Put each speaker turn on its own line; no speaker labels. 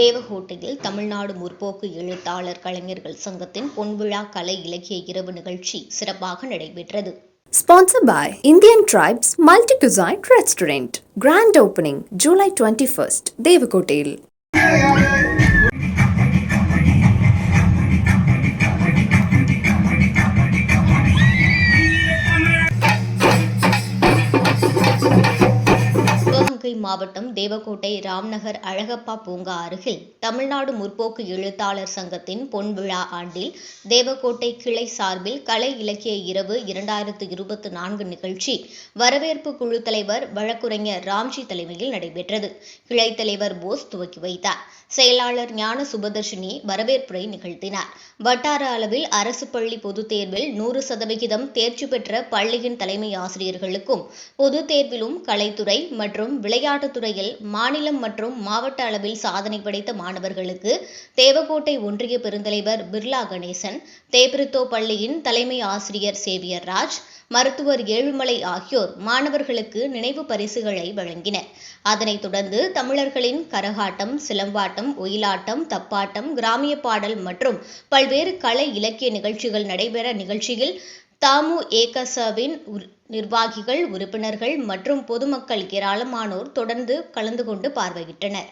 தேவகோட்டையில் தமிழ்நாடு முற்போக்கு எழுத்தாளர் கலைஞர்கள் சங்கத்தின் பொன்விழா கலை இலக்கிய இரவு நிகழ்ச்சி சிறப்பாக நடைபெற்றது
Sponsored by Indian Tribes Multi Cuisine Restaurant. Grand opening July 21st, Devakotail.
மாவட்டம் தேவக்கோட்டை ராம்நகர் அழகப்பா பூங்கா அருகில் தமிழ்நாடு முற்போக்கு எழுத்தாளர் சங்கத்தின் பொன்விழா ஆண்டில் தேவக்கோட்டை கிளை சார்பில் கலை இலக்கிய இரவு இரண்டாயிரத்து இருபத்தி நான்கு நிகழ்ச்சி வரவேற்பு குழு தலைவர் வழக்குரைஞர் ராம்ஜி தலைமையில் நடைபெற்றது. கிளை தலைவர் போஸ் துவக்கி வைத்தார். செயலாளர் ஞான சுபதர்ஷினி வரவேற்புரை நிகழ்த்தினார். வட்டார அளவில் அரசு பள்ளி பொதுத் தேர்வில் நூறு சதவிகிதம் தேர்ச்சி பெற்ற பள்ளியின் தலைமை ஆசிரியர்களுக்கும் பொதுத் தேர்விலும் கலைத்துறை மற்றும் விளையாட்டு விளையாட்டுத் துறையில் மாநிலம் மற்றும் மாவட்ட அளவில் சாதனை படைத்த மாணவர்களுக்கு தேவக்கோட்டை ஒன்றிய பெருந்தலைவர் பிர்லா கணேசன் தேபிரித்தோ பள்ளியின் தலைமை ஆசிரியர் சேவியர் ராஜ் மருத்துவர் ஏழுமலை ஆகியோர் மாணவர்களுக்கு நினைவு பரிசுகளை வழங்கினர். அதனைத் தொடர்ந்து தமிழர்களின் கரகாட்டம் சிலம்பாட்டம் ஒயிலாட்டம் தப்பாட்டம் கிராமிய பாடல் மற்றும் பல்வேறு கலை இலக்கிய நிகழ்ச்சிகள் நடைபெற நிகழ்ச்சியில் தாமு ஏகசவின் நிர்வாகிகள் உறுப்பினர்கள் மற்றும் பொதுமக்கள் ஏராளமானோர் தொடர்ந்து கலந்து கொண்டு பார்வையிட்டனர்.